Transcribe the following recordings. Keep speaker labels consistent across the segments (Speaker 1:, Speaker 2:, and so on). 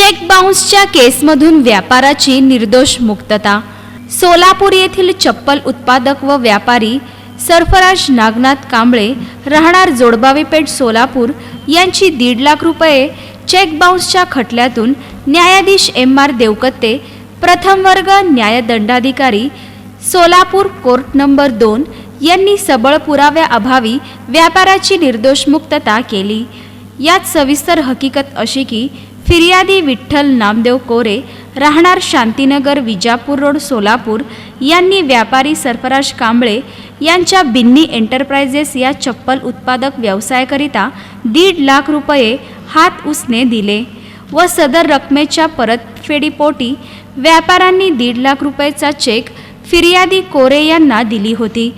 Speaker 1: Check बाउन्सच्या केसमधून व्यापाराची निर्दोष मुक्तता. सोलापूर येथील चप्पल उत्पादक व व्यापारी सरफराज नागनाथ कांबळे राहणार जोडबावी पेठ सोलापूर यांची दीड लाख रुपये चेक बाउन्सच्या खटल्यातून न्यायाधीश एम आर देवकत्ते प्रथम वर्ग न्यायदंडाधिकारी सोलापूर कोर्ट नंबर दोन यांनी सबळ पुराव्याअभावी व्यापाराची निर्दोष मुक्तता केली. यात सविस्तर हकीकत अशी की फिर्यादी विठ्ठल नामदेव कोरे राहणार शांतीनगर विजापूर रोड सोलापूर यांनी व्यापारी सरफराज कांबळे यांच्या बिन्नी एंटरप्राइजेस या चप्पल उत्पादक व्यवसायाकरिता दीड लाख रुपये हात उसने दिले व सदर रकमेच्या परतफेडीपोटी व्यापाऱ्यांनी दीड लाख रुपयेचा चेक फिर्यादी कोरे यांना दिली होती.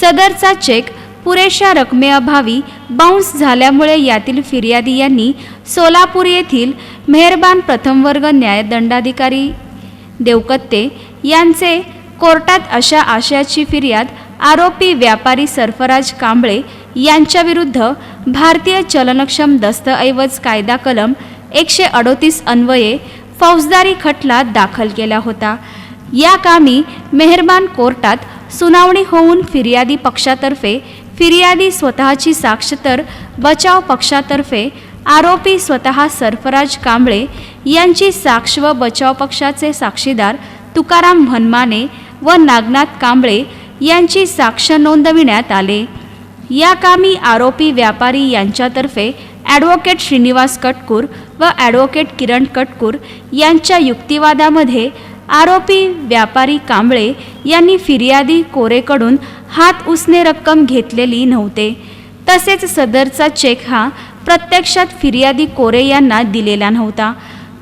Speaker 1: सदरचा चेक पुरेशा रकमेअभावी बाउन्स झाल्यामुळे यातील फिर्यादी यांनी सोलापूर येथील मेहरबान प्रथम वर्ग न्यायदंडाधिकारी देवकत्ते यांचे कोर्टात अशा आशयाची फिर्याद आरोपी व्यापारी सरफराज कांबळे यांच्याविरुद्ध भारतीय चलनक्षम दस्तऐवज कायदा कलम एकशे अडोतीस अन्वये फौजदारी खटला दाखल केला होता. या कामी मेहरबान कोर्टात सुनावणी होऊन फिर्यादी पक्षातर्फे फिर्यादी स्वतःची साक्ष तर बचाव पक्षातर्फे आरोपी स्वतः सरफराज कांबळे यांची साक्ष व बचाव पक्षाचे साक्षीदार तुकाराम भनमाने व नागनाथ कांबळे यांची साक्ष नोंदविण्यात आले. या कामी आरोपी व्यापारी यांच्यातर्फे ॲडव्होकेट श्रीनिवास कटकूर व ॲडव्होकेट किरण कटकूर यांच्या युक्तिवादामध्ये आरोपी व्यापारी कांबळे यांनी फिर्यादी कोरेकडून हात उसने रक्कम घेतलेली नव्हते. तसेच सदरचा चेक हा प्रत्यक्षात फिर्यादी कोरे यांना दिलेला नव्हता.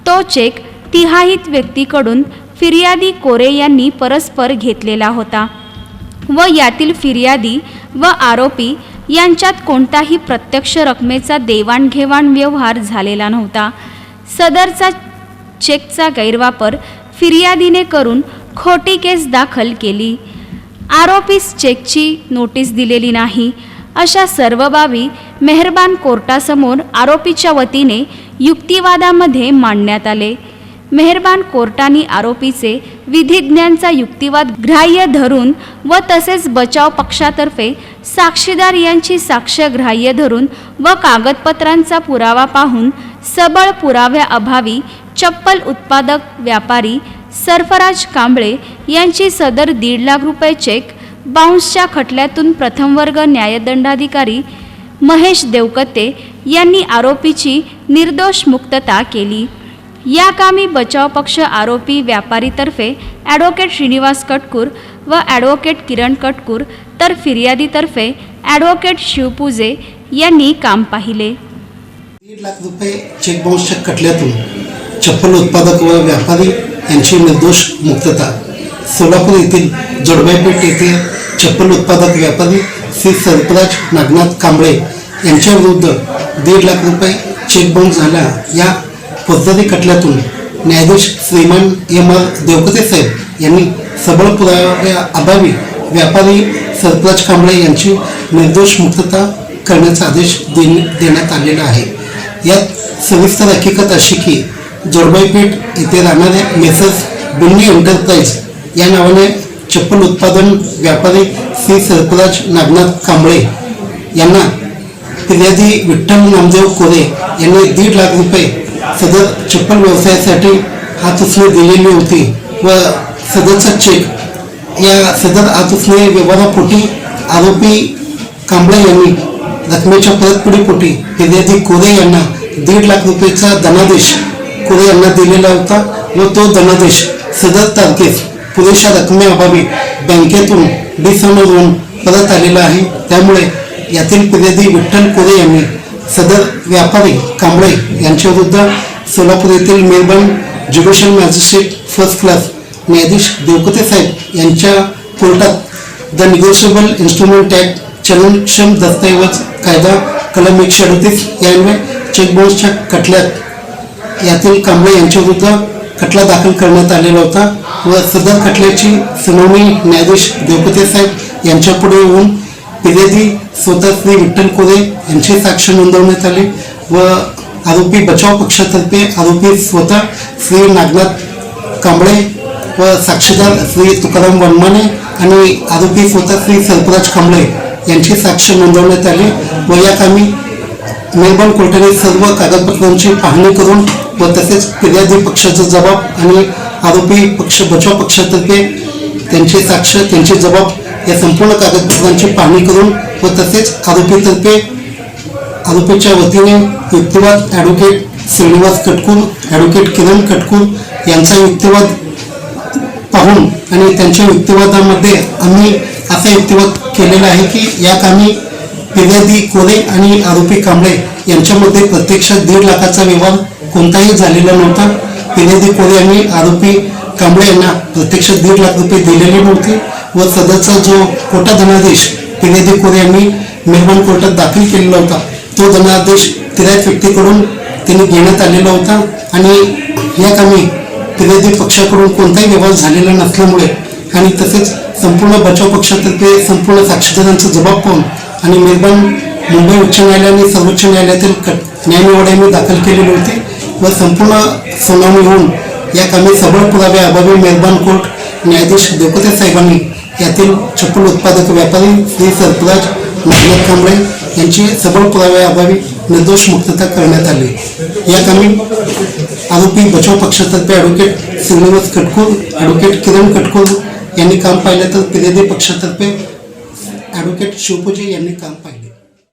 Speaker 1: तो चेक तिहाईत व्यक्तीकडून फिर्यादी कोरे यांनी परस्पर घेतलेला होता व यातील फिर्यादी व आरोपी यांच्यात कोणताही प्रत्यक्ष रकमेचा देवाणघेवाण व्यवहार झालेला नव्हता. सदरचा चेकचा गैरवापर फिर्यादीने करून खोटी केस दाखल केली. आरोपीस चेकची नोटीस दिलेली नाही. अशा सर्व बाबी मेहरबान कोर्टासमोर आरोपीच्या वतीने युक्तिवादामध्ये मांडण्यात आले. मेहरबान कोर्टाने आरोपीचे विधिज्ञांचा युक्तिवाद ग्राह्य धरून व तसेच बचाव पक्षातर्फे साक्षीदार यांची साक्ष ग्राह्य धरून व कागदपत्रांचा पुरावा पाहून सबळ पुराव्याअभावी चप्पल उत्पादक व्यापारी सरफराज कांबळे यांची सदर दीड लाख रुपये चेक बाउन्सच्या खटल्यातून प्रथम वर्ग न्यायदंडाधिकारी महेश देवकते यांनी आरोपीची निर्दोष मुक्तता केली. या कामी बचाव पक्ष आरोपी व्यापारीतर्फे ॲडव्होकेट श्रीनिवास कटकूर व ॲडव्होकेट किरण कटकूर तर फिर्यादीतर्फे ॲडव्होकेट शिवपूजे यांनी काम पाहिले.
Speaker 2: दीड लाख रुपये चेक बाउन्सच्या खटल्यातून चप्पल उत्पादक व व्यापारी यांची निर्दोष मुक्तता. सोलापूर येथील जोडबाईपेठ येथे चप्पल उत्पादक व्यापारी श्री सरपराज नागनाथ कांबळे यांच्याविरुद्ध दीड लाख रुपये चेक बाउन्स झाला. या फौजदारी खटल्यातून न्यायाधीश श्रीमान एम आर देवकते साहेब यांनी सबळ पुराव्या अभावी व्यापारी सरपराज कांबळे यांची निर्दोष मुक्तता करण्याचा आदेश देण्यात आलेला आहे. यात सविस्तर हकीकत अशी की जोडबाईपेठ येथे राहणारे मेसर्स बुन्नी एंटरप्राइज या नावाने चप्पल उत्पादन व्यापारी श्री सरपराज नागनाथ कांबळे यांना फिर्यादी विठ्ठल नामदेव कोरे यांनी दीड लाख रुपये सदर चप्पल व्यवसायासाठी हात उचले दिलेली होती व सदरचा चेक या सदर हात उचले व्यवहारापोटी आरोपी कांबळे यांनी रकमेच्या परतफेडीपोटी फिर्यादी कोरे यांना दीड लाख रुपयेचा धनादेश कोरे यांना दिलेला होता. व तो धनादेश सदर तारखेस पुरेशा रकमेअभावी बँकेतून डिसमरून परत आलेला आहे. त्यामुळे यातील फिर्यादी विठ्ठल कोरे यांनी सदर व्यापारी कांबळे यांच्याविरुद्ध सोलापूर येथील Melbourne judicial magistrate first class न्यायाधीश देवकते साहेब यांच्या कोर्टात द निगोशिएबल इन्स्ट्रुमेंट ॲक्ट चलनक्षम दस्तऐवज कायदा कलम एकशे अडतीस यान्वये चेकबाउन्सच्या खटल्यात यातील कांबळे यांच्याविरुद्ध खटला दाखल करण्यात आलेला होता व सदर खटल्याची सुनावणी न्यायाधीश देवकते साहेब यांच्यापुढे येऊन फिर्यादी स्वतः श्री विठ्ठल कोरे यांची साक्ष नोंदवण्यात आली व आरोपी बचाव पक्षातर्फे आरोपी स्वतः श्री नागनाथ कांबळे व साक्षीदार श्री तुकाराम वनमाने आणि आरोपी स्वतः श्री सर्पराज कांबळे यांची साक्ष नोंदवण्यात आली व या कामी मेलबर्न कोर्टाने सर्व कागदपत्रांची पाहणी करून व तसेच फिर्यादी पक्षाचा जबाब आणि आरोपी पक्ष बचाव पक्षातर्फे त्यांचे साक्ष त्यांचे जबाब या संपूर्ण कागदपत्रांची पाहणी करून व तसेच आरोपीतर्फे आरोपीच्या वतीने युक्तिवाद ॲडव्होकेट श्रीनिवास कटकूर ॲडव्होकेट किरण कटकूर यांचा युक्तिवाद पाहून आणि त्यांच्या युक्तिवादामध्ये आम्ही असा युक्तिवाद केलेला आहे की या कामी फिर्यादी कोरे आणि आरोपी कांबळे यांच्यामध्ये प्रत्यक्षात दीड लाखाचा व्यवहार कोणताही झालेला नव्हता. फिर्यादी कोरे यांनी आरोपी कांबळे यांना प्रत्यक्ष दीड लाख रुपये दिलेले नव्हते व सदरचा जो खोटा धनादेश फिर्यादी कोरे यांनी मेहरबान कोर्टात दाखल केलेला होता तो धनादेश तिरायत व्यक्तीकडून त्यांनी घेण्यात आलेला होता आणि या कामी विरोधी पक्षाकडून कोणताही व्यवहार झालेला नसल्यामुळे आणि तसेच संपूर्ण बचाव पक्षातर्फे संपूर्ण साक्षीदारांचा जबाब पाहून आणि मेलबर्न मुंबई उच्च न्यायालयाने सर्वोच्च न्यायालयातील कट दाखल केलेले होते. व संपूर्ण सुनावणी होऊन या कामी सबळ पुरावे अभावी मेहरबान कोर्ट न्यायाधीश देवकते साहेबांनी यातील चप्पल उत्पादक व्यापारी श्री सर्पराज नागनाथ कांबळे यांची सबळ पुरावे अभावी निर्दोष मुक्तता करण्यात आली. या कामी आरोपी बचाव पक्षातर्फे ॲडव्होकेट श्रीनिवास कटकूर ॲडव्होकेट किरण कटकूर यांनी काम पाहिलं तर फिर्यादी पक्षातर्फे ॲडव्होकेट शिवपूजे यांनी काम पाहिलं.